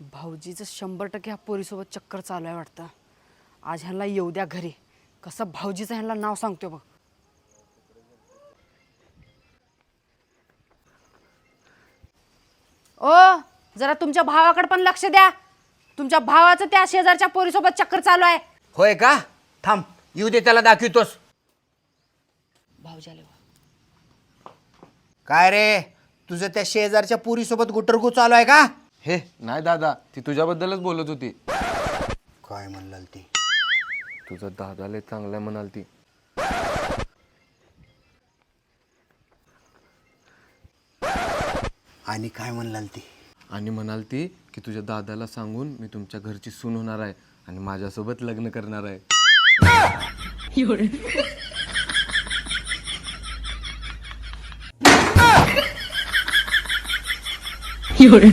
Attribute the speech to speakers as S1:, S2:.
S1: भाऊजीचं शंभर टक्के ह्या पोरीसोबत चक्कर चालू आहे वाटतं. आज ह्यांना येऊ द्या घरी. कसं भाऊजीचं ह्यांना नाव सांगतो बघ. ओ जरा तुमच्या भावाकडे पण लक्ष द्या. तुमच्या भावाचं त्या शेजारच्या पोरीसोबत चक्कर चालू आहे.
S2: होय का? थांब येऊ दे त्याला दाखवितोस.
S1: भाऊजी आले
S2: काय रे? तुझं त्या शेजारच्या पुरीसोबत गुटरगू चालू आहे का?
S3: हे नाही दादा ती तुझ्याबद्दलच बोलत होती.
S2: काय म्हणलाल ती?
S3: तुझा दादा लय चांगला म्हणाल ती.
S2: आणि काय म्हणलाल ती?
S3: आणि म्हणाल ती की तुझ्या दादाला सांगून मी तुमच्या घरची सून होणार आहे आणि माझ्यासोबत लग्न करणार आहे. 有人